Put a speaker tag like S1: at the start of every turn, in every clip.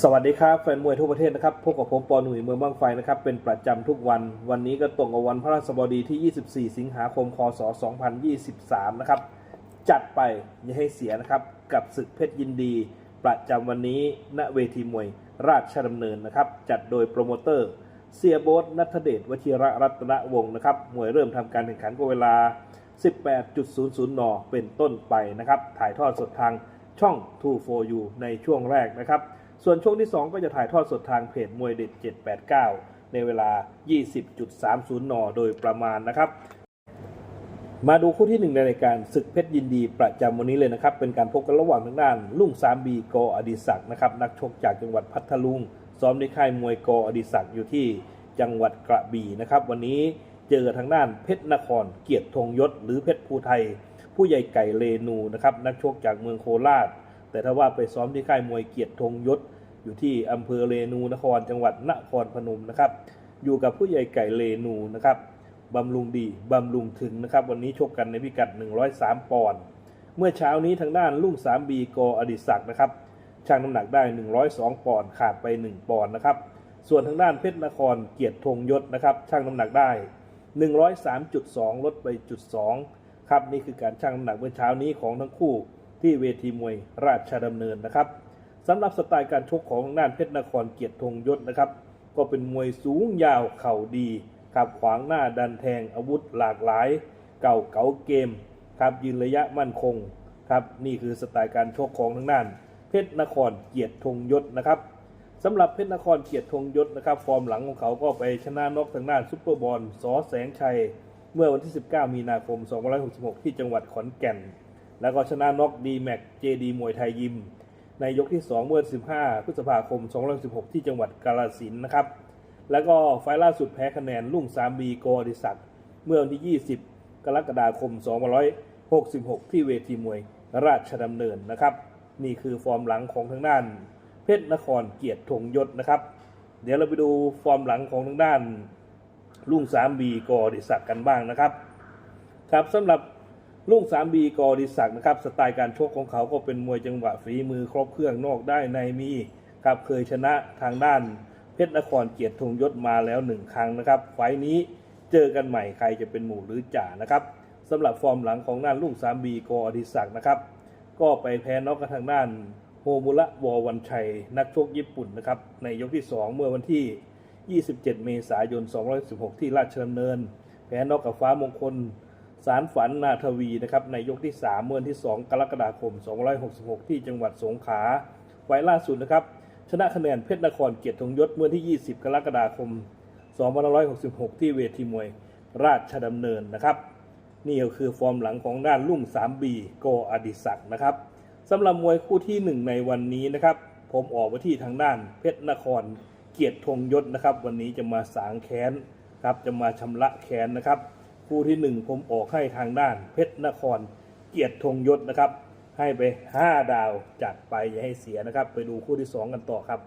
S1: สวัสดีครับแฟนมวยทั่วประเทศนะครับพบกับผมปอหนุ่ยเมืองบางไฟนะครับเป็นประจำทุกวัน วันนี้ก็ตรงกับวันพระราชบดีที่ 24 สิงหาคม คศ 2023 นะครับ จัดไปอย่าให้เสียนะครับ กับศึกเพชรยินดี ประจำวันนี้ณเวทีมวยราชดำเนินนะครับ จัดโดยโปรโมเตอร์ เสียโบ๊ทนัทเดชวชิระรัตนวงศ์นะครับมวยเริ่มทำการแข่งขันก็เวลา 18.00 น เป็นต้นไปนะครับ ถ่ายทอดสดทางช่อง2 for you ในช่วงแรกนะครับ ส่วนช่วงที่ 2 ก็จะถ่ายทอดสดทางเพจมวยเด็ด 789 ในเวลา 20.30 น โดยประมาณนะครับ มาดูคู่ที่หนึ่งในรายการศึกเพชรยินดีประจำวันนี้เลยนะครับ เป็นการพบกันระหว่างทางด้านลุ่งสามบีกออดิศักนะครับนักชกจากจังหวัดพัทลุง ซ้อมในค่ายมวยกออดิศักอยู่ที่จังหวัดกระบี่นะครับ วันนี้เจอทางด้านเพชรนครเกียรติธงยศ หรือเพชรภูไทย ผู้ใหญ่ไก่เลนูนะครับนักชกจากเมืองโคราชแต่ถ้าว่าไปซ้อมที่ค่ายมวยเกียรติธงยศ อยู่ที่อำเภอเรนูนครจังหวัดนครพนมนะครับ อยู่กับผู้ใหญ่ไก่เลนูนะครับบำรุงดีบำรุงถึงนะครับ วันนี้ชกกันในพิกัด 103 ปอนด์เมื่อเช้านี้ทางด้านลุ่งสามบีกออดิศักนะครับชั่งน้ำหนักได้ 102 ปอนด์ขาดไป 1 ปอนด์นะครับ ส่วนทางด้านเพชรนครเกียรติธงยศนะครับชั่งน้ำหนักได้ 103.2 ลดไปจุด2ครับนี่คือการชั่งน้ำหนักเมื่อเช้านี้ของทั้งคู่ที่เวทีมวยราชดำเนินนะครับ สำหรับสไตล์การชกของทางด้านเพชรนครเกียรติธงยศนะครับ ก็เป็นมวยสูงยาวเข่าดีครับขวางหน้าดันแทงอาวุธหลากหลาย เก่าเก๋าเกมครับยืนระยะมั่นคงครับนี่คือสไตล์การชกของทางด้าน เพชรนครเกียรติธงยศนะครับสำหรับเพชรนครเกียรติธงยศนะครับ ฟอร์มหลังของเขาก็ไปชนะนอกทางด้านซุปเปอร์บอลสอแสงชัย เมื่อวันที่ 19 มีนาคม 2566 ที่จังหวัดขอนแก่น แล้วก็ชนะนอกดีแม็กเจดีมวยไทยยิม ในยกที่ 2 เมื่อ 15 พฤษภาคม 2016 ที่จังหวัดกาฬสินนะครับ แล้วก็ไฟล์ล่าสุดแพ้คะแนนลุ่งสามบีโกอดิศักดิ์เมื่อวันที่ 20 กรกฎาคม 2566 ที่เวทีมวยราชดำเนินนะครับ นี่คือฟอร์มหลังของทางด้าน เพชรนครเกียรติธงยศนะครับ เดี๋ยวเราไปดูฟอร์มหลังของทางด้านลุ่งสามบีกอดิศักดิ์กันบ้างนะครับ ครับสำหรับ ลุงสามบีกอดิศักนะครับสไตล์การชกของเขาก็เป็นมวยจังหวะฝีมือครบเครื่องนอกได้ในมีครับเคยชนะทางด้านเพชรนครเกียรติธงยศมาแล้วหนึ่งครั้งนะครับ ไฟล์นี้เจอกันใหม่ใครจะเป็นหมู่หรือจ่านะครับสำหรับฟอร์มหลังของด้านลุงสามบีกอดิศักนะครับ ก็ไปแพ้น็อกกันทางด้านโฮมุระวอวันชัย นักชกญี่ปุ่นนะครับในยกที่ 2 เมื่อวันที่ 27 เมษายน2516 ที่ราชดำเนิน แพ้น็อกกับฟ้ามงคล สารฝันนาทวีนะครับในยกที่ 3 เมื่อวันที่ 2 กรกฎาคม 266 ที่จังหวัดสงขลาไฟล์ล่าสุดนะครับชนะคะแนนเพชรนครเกียรติธงยศเมื่อวันที่ 20 กรกฎาคม 2566 ที่เวทีมวยราชดำเนินนะครับ นี่ก็คือฟอร์มหลังของด้านลุ่ง 3B โกอดิศักนะครับสำหรับมวยคู่ที่ 1 ในวันนี้นะครับ ผมออกไปที่ทางด้านเพชรนครเกียรติธงยศนะครับ วันนี้จะมาสางแค้นครับจะมาชำระแค้นนะครับ คู่ที่ 1 ผมออกให้ทางด้านเพชรนครเกียรติธงยศนะครับ ให้ไป 5 ดาวจัดไปอย่าให้เสียนะครับ ไปดูคู่ที่ 2 กันต่อครับ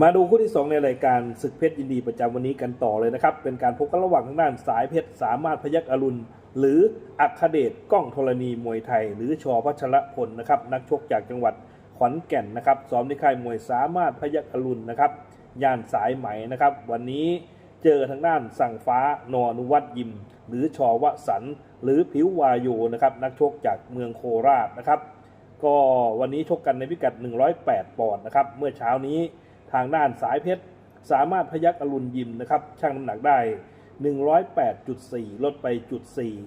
S1: มาดูคู่ที่ 2 ในรายการศึกเพชรยินดีประจำวันนี้กันต่อเลยนะครับ เป็นการพบกันระหว่างทางด้านสายเพชรสามารถพยักอรุณ หรืออัคเดชก้องธรณีมวยไทย หรือชอพัชรพลนะครับนักชกจากจังหวัดขอนแก่นนะครับซ้อมในค่ายมวยสามารถพยักอรุณนะครับย่านสายไหมนะครับ วันนี้ เจอทางด้านสั่งฟ้านอนุวัตยิม หรือชอวสัน หรือผิววาโยนะครับนักชกจากเมืองโคราชนะครับ ก็วันนี้ชกกันในพิกัด 108 ปอนด์นะครับ เมื่อเช้านี้ทางด้านสายเพชร สามารถพยักอรุณยิมนะครับชั่งน้ำหนักได้ 108.4 ลดไปจุด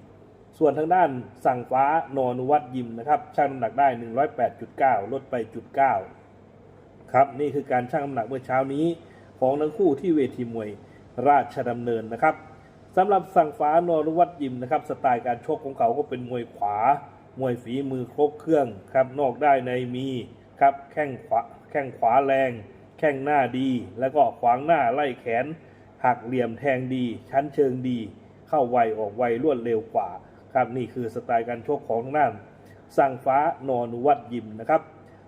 S1: 4ส่วนทางด้านสั่งฟ้านอนุวัตยิมนะครับชั่งน้ำหนักได้ 108.9 ลดไปจุด9ครับนี่คือการชั่งน้ำหนักเมื่อเช้านี้ของทั้งคู่ที่เวทีมวย ราชดำเนินนะครับสำหรับสั่งฟ้านอนุวัตยิมนะครับสไตล์การชกของเขาก็เป็นมวยขวา มวยฝีมือครบเครื่องครับนอกได้ในมีครับแข้งขวาแข้งขวาแรง แข้งหน้าดี แล้วก็ขวางหน้าไล่แขน หักเหลี่ยมแทงดี ชั้นเชิงดี เข้าไวออกไวรวดเร็วกว่าครับนี่คือสไตล์การชกของทางด้านสั่งฟ้านอนุวัตยิมนะครับ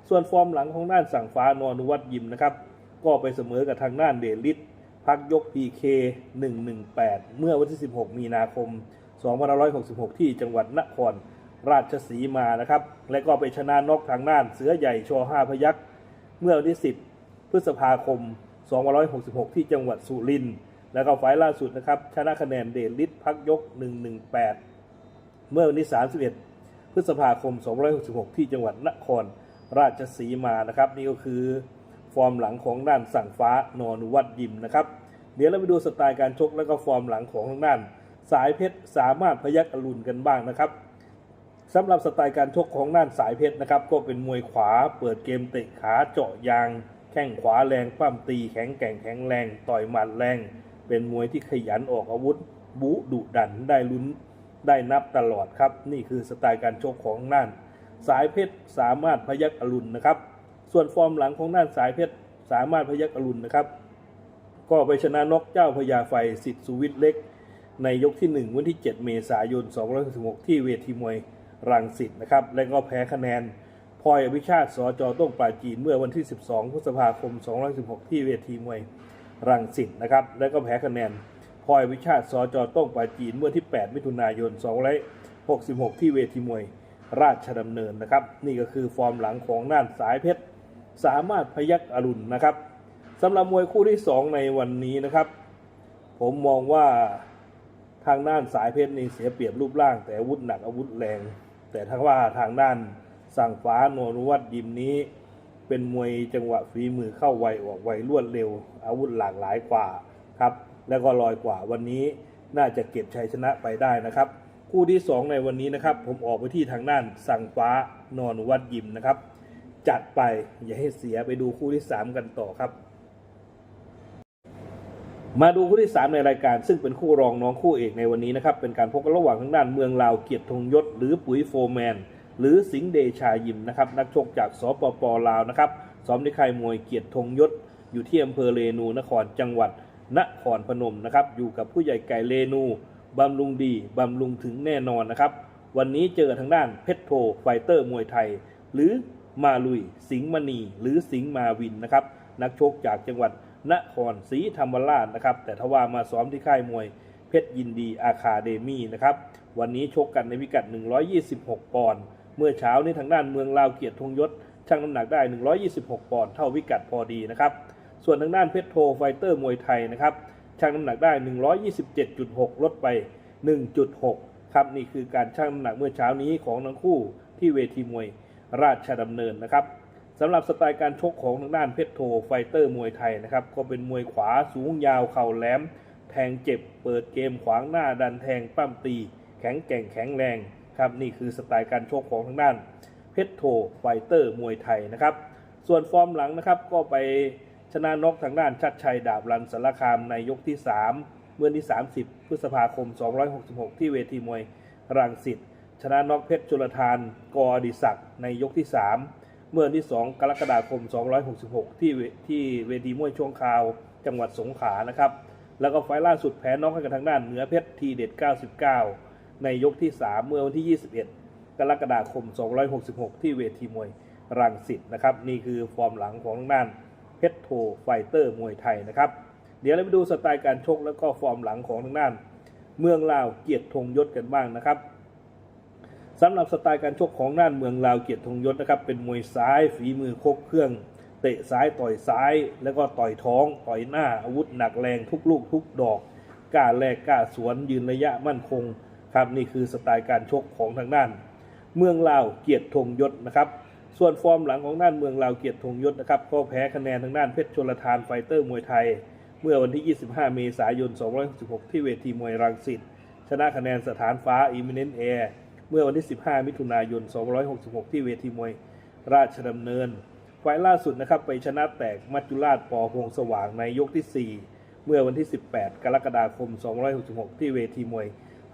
S1: ส่วนฟอร์มหลังของด้านสั่งฟ้านอนุวัตยิมนะครับก็ไปเสมอกับทางด้านเดลิท พักยก PK 118 เมื่อวันที่ 16 มีนาคม 2566 ที่จังหวัดนครราชสีมานะครับ และก็ไปชนะนกทางด้านเสือใหญ่ชอห้าพยักเมื่อวันที่ 10 พฤษภาคม 2566 ที่จังหวัดสุรินทร์ แล้วก็ไฟล์ล่าสุดนะครับ ชนะคะแนนเดชฤทธิ์พักยก 118 เมื่อวันที่ 31 พฤษภาคม 2566 ที่จังหวัดนครราชสีมานะครับ นี่ก็คือ ฟอร์มหลังของด้านสั่งฟ้านอนุวัตยิมนะครับเดี๋ยวเราไปดูสไตล์การชกแล้วก็ฟอร์มหลังของทางด้าน สายเพชรสามารถพยักอรุณกันบ้างนะครับสำหรับสไตล์การชกของด้านสายเพชรนะครับ ก็เป็นมวยขวาเปิดเกมเตะขาเจาะยาง แข้งขวาแรงปั้มตีแข็งแกร่งแข็งแรง ต่อยหมัดแรง เป็นมวยที่ขยันออกอาวุธ บุดุดันได้ลุ้นได้นับตลอดครับ นี่คือสไตล์การชกของด้าน สายเพชรสามารถพยักอรุณนะครับ ส่วนฟอร์มหลังของด้านสายเพชรสามารถพยักอรุณนะครับ ก็ไปชนะนกเจ้าพญาไฟสิทธิสุวิทย์เล็ก ในยกที่ 1 วันที่ 7 เมษายน2566 ที่เวทีมวยรังสิตนะครับ และก็แพ้คะแนนพลอยอภิชาติสจต้งปราจีนเมื่อวันที่ 12 พฤษภาคม2516 ที่เวทีมวยรังสิตนะครับ และก็แพ้คะแนนพลอยอภิชาติสจต้งปราจีนเมื่อที่ 8 มิถุนายน2566 ที่เวทีมวยราชดำเนินนะครับ นี่ก็คือฟอร์มหลังของน่านสายเพชร สามารถพยักอรุณนะครับสำหรับมวยคู่ที่ 2 ในวันนี้นะครับ ผมมองว่าทางด้านสายเพชรนี่เสียเปรียบรูปร่าง แต่อาวุธหนักอาวุธแรง แต่ถ้าว่าทางด้านสั่งฟ้าโนนุวัตยิมนี้ เป็นมวยจังหวะฝีมือเข้าไวออกไวรวดเร็ว อาวุธหลากหลายกว่าครับแล้วก็ลอยกว่าวันนี้น่าจะเก็บชัยชนะไปได้นะครับ คู่ที่ 2 ในวันนี้นะครับ ผมออกไปที่ทางด้านสั่งฟ้านอนวัตยิมนะครับ จัดไปอย่าให้เสียไปดูคู่ที่3กันต่อครับ มาดูคู่ที่3ในรายการ ซึ่งเป็นคู่รองน้องคู่เอกในวันนี้นะครับ เป็นการพบกันระหว่างทางด้านเมืองลาวเกียรติธงยศหรือปุ๋ยโฟร์แมน หรือสิงเดชายิมนะครับนักชกจากสปปลาวนะครับซ้อมที่ค่ายมวยเกียรติธงยศอยู่ที่อำเภอเรนูนครจังหวัดนครพนมนะครับอยู่กับผู้ใหญ่ไก่เรนูบำรุงดีบำรุงถึงแน่นอนนะครับ วันนี้เจอทางด้านเพชรโทไฟเตอร์มวยไทย หรือ มาลุย สิงห์มณี หรือสิงห์มาวินนะครับ นักชกจากจังหวัดนครศรีธรรมราชนะครับ แต่ทว่ามาซ้อมที่ค่ายมวยเพชรยินดีอาคาเดมี่นะครับ วันนี้ชกกันในพิกัด 126 ปอนด์ เมื่อเช้านี้ทางด้านเมืองลาวเกียรติธงยศชั่งน้ำหนักได้ 126 ปอนด์เท่าพิกัดพอดีนะครับ ส่วนทางด้านเพชรโทไฟเตอร์มวยไทยนะครับชั่งน้ำหนักได้ 127.6 ลดไป 1.6 ครับนี่คือการชั่งน้ำหนักเมื่อเช้านี้ของทั้งคู่ที่เวทีมวย ราชดำเนินนะครับสำหรับสไตล์การชกของทางด้านเพชรโทไฟเตอร์มวยไทยนะครับก็เป็นมวยขวาสูงยาวเข่าแหลม แทงเจ็บ เปิดเกมขวางหน้าดันแทงปั้มตี แข็งแกร่งแข็งแรงครับนี่คือสไตล์การชกของทางด้านเพชรโทไฟเตอร์มวยไทยนะครับส่วนฟอร์มหลังนะครับก็ไปชนะนกทางด้านชัดชัยดาบรันสารคามในยกที่ 3 เมื่อที่ 30 พฤษภาคม 266 ที่เวทีมวยรังสิต ชนะนกเพชรจุลธาน กอดิศักดิ์ในยกที่ 3 เมื่อวันที่ 2 กรกฎาคม 266 ที่ที่เวทีมวยช่วงคราว จังหวัดสงขลานะครับ แล้วก็ไฟล์ล่าสุดแพ้น็อกให้กับทางด้านเหนือเพชรทีเด็ด 99 ในยกที่ 3 เมื่อวันที่ 21 กรกฎาคม 266 ที่เวทีมวยรังสิตนะครับ นี่คือฟอร์มหลังของทางด้านเพชรโทไฟเตอร์มวยไทยนะครับ เดี๋ยวเราไปดูสไตล์การชกแล้วก็ฟอร์มหลังของทางด้าน เมืองลาวเกียรติธงยศกันบ้างนะครับ สำหรับสไตล์การชกของด้านเมืองลาวเกียรติธงยศนะครับเป็นมวยซ้ายฝีมือครบเครื่อง เตะซ้ายต่อยซ้าย แล้วก็ต่อยท้อง ต่อยหน้าอาวุธหนักแรงทุกลูกทุกดอกกล้าแลกกล้าสวนยืนระยะมั่นคงครับนี่คือสไตล์การชกของทางด้าน เมืองลาวเกียรติธงยศนะครับ ส่วนฟอร์มหลังของด้านเมืองลาวเกียรติธงยศนะครับก็แพ้คะแนนทางด้านเพชรชลทานไฟเตอร์มวยไทย เมื่อวันที่ 25 เมษายน266 ที่เวทีมวยรังสิตชนะคะแนนสถานฟ้าอิมิเนนแอร์ เมื่อวันที่ 15 มิถุนายน266 ที่เวทีมวยราชดำเนินไฟล์ล่าสุดนะครับไปชนะแตกมัจจุราชปอพงสว่างในยกที่ 4 เมื่อวันที่ 18 กรกฎาคม266 ที่เวทีมวย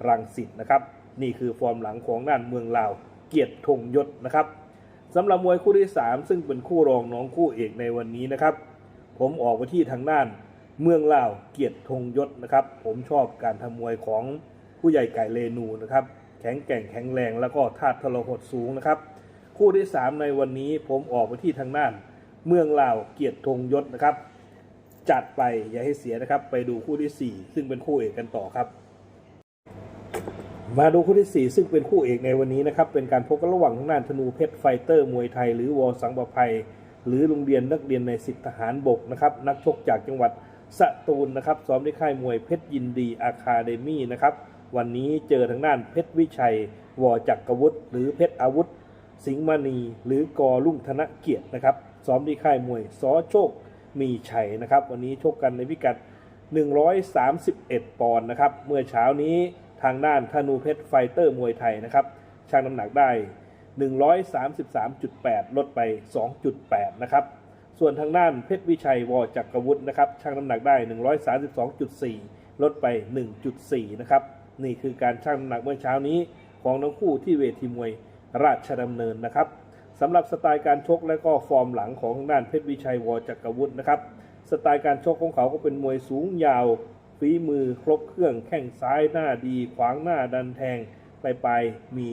S1: รังสิตนะครับนี่คือฟอร์มหลังของด้านเมืองลาวเกียรติธงยศนะครับสำหรับมวยคู่ที่ 3 ซึ่งเป็นคู่รองน้องคู่เอกในวันนี้นะครับ ผมออกไปที่ทางด้านเมืองลาวเกียรติธงยศนะครับ ผมชอบการทำมวยของผู้ใหญ่ไก่เรนูนะครับ แข็งแกร่งแข็งแรงแล้วก็ธาตุทรหดสูงนะครับ คู่ที่ 3 ในวันนี้ผมออกไปที่ทางด้าน เมืองลาวเกียรติธงยศนะครับ จัดไปอย่าให้เสียนะครับ ไปดูคู่ที่ 4 ซึ่งเป็นคู่เอกกันต่อครับ มาดูคู่ที่ 4 ซึ่งเป็นคู่เอกในวันนี้นะครับ เป็นการพบกันระหว่างทางด้านธนูเพชรไฟเตอร์มวยไทย หรือวอสังประภัย หรือโรงเรียนนักเรียนในสิบทหารบกนะครับนักชกจากจังหวัดสตูลนะครับซ้อมที่ค่ายมวยเพชรยินดีอาคาเดมี่นะครับ วันนี้เจอทางด้านเพชรวิชัย วอจักรวุฒิหรือเพชรอาวุธ สิงห์มณี หรือกอลุ่งธนเกียรตินะครับซ้อมที่ค่ายมวยซอโชคมีชัยนะครับ วันนี้ชกกันในพิกัด 131 ปอนด์นะครับ เมื่อเช้านี้ทางด้านธนูเพชรไฟเตอร์มวยไทยนะครับชั่งน้ำหนักได้ 133.8 ลดไป 2.8 นะครับ ส่วนทางด้านเพชรวิชัยวอจักรวุฒินะครับชั่งน้ำหนักได้ 132.4 ลดไป 1.4 นะครับ นี่คือการชั่งน้ำหนักเมื่อเช้านี้ ของทั้งคู่ที่เวทีมวยราชดำเนินนะครับสำหรับสไตล์การชกและก็ฟอร์มหลังของทางด้านเพชรวิชัยวอจักรวุฒินะครับสไตล์การชกของเขาก็เป็นมวยสูงยาวฝีมือครบเครื่องแข้งซ้ายหน้าดี ขวางหน้าดันแทงไปไปๆมี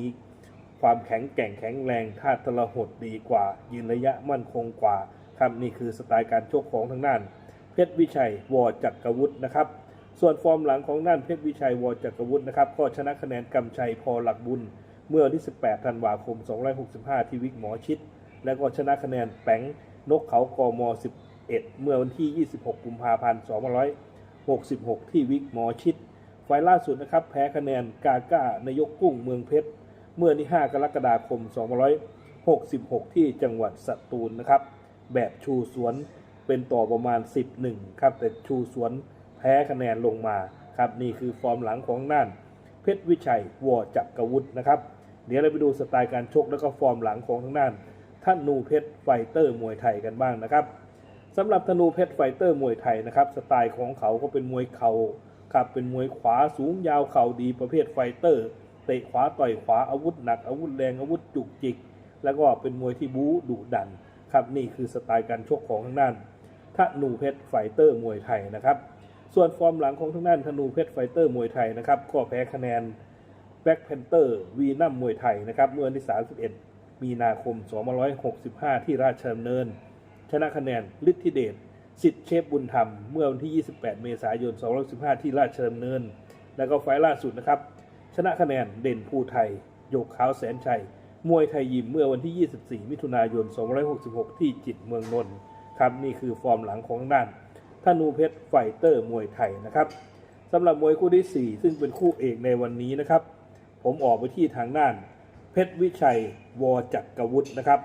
S1: ความแข็งแกร่งแข็งแรงท่าทรหดดีกว่า ยืนระยะมั่นคงกว่าครับนี่คือสไตล์การชกของทางด้าน เพชรวิชัยวอจักรวุฒินะครับ ส่วนฟอร์มหลังของด้านเพชรวิชัยวอจักรวุฒินะครับ ก็ชนะคะแนนกำชัยพอหลักบุญ เมื่อวันที่ 18 ธันวาคม265 ที่วิกหมอชิด และก็ชนะคะแนนแปงนกเขากม 11 เมื่อวันที่ 26 กุมภาพันธ์ 2566 ที่วิกหมอชิด ไฟล์ล่าสุดนะครับ แพ้คะแนนกาก้านายกกุ้งเมืองเพชร เมื่อวันที่ 5 กรกฎาคม 2566 ที่จังหวัดสตูลนะครับ แบบชูสวนเป็นต่อประมาณ 11 ครับแต่ชูสวน แพ้คะแนนลงมาครับนี่คือฟอร์มหลังของน่าน เพชรวิชัยวอจักรวุฒินะครับ เดี๋ยวเราไปดูสไตล์การชกแล้วก็ฟอร์มหลังของทางด้านท่านนูเพชรไฟเตอร์มวยไทยกันบ้างนะครับสำหรับธนูเพชรไฟเตอร์มวยไทยนะครับสไตล์ของเขาก็เป็นมวยเข่าครับเป็นมวยขวาสูงยาวเข่าดีประเภทไฟเตอร์เตะขวาต่อยขวาอาวุธหนักอาวุธแรงอาวุธจุกจิก แล้วก็เป็นมวยที่บู๊ดุดัน ครับนี่คือสไตล์การชกของทางด้านท่านูเพชรไฟเตอร์มวยไทยนะครับ ส่วนฟอร์มหลังของทางด้านธนูเพชรไฟเตอร์มวยไทยนะครับก็แพ้คะแนนแบ็กแพนเตอร์วีนัมมวยไทยนะครับเมื่อวันที่ 31 มีนาคม 2565 ที่ราชดำเนิน ชนะคะแนนฤทธิเดชสิทธิเชฟบุญธรรม เมื่อวันที่ 28 เมษายน 2515 ที่ราชดำเนิน แล้วก็ไฟล์ล่าสุดนะครับ ชนะคะแนนเด่นภูไทยโยกขาวแสนชัย มวยไทยยิมเมื่อวันที่ 24 มิถุนายน 2566 ที่จิตเมืองนนท์ครับนี่คือฟอร์มหลังของด้าน ธนูเพชรไฟเตอร์มวยไทยนะครับสำหรับมวยคู่ที่ 4 ซึ่งเป็นคู่เอกในวันนี้นะครับ ผมออกไปที่ทางด้าน เพชรวิชัยวอจักรวุฒินะครับ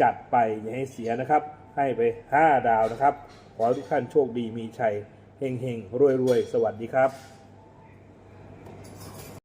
S1: จัดไปอย่าให้เสียนะครับ ให้ไป 5 ดาวนะครับ ขอทุกท่านโชคดีมีชัยเฮงเฮงรวยรวยๆ สวัสดีครับ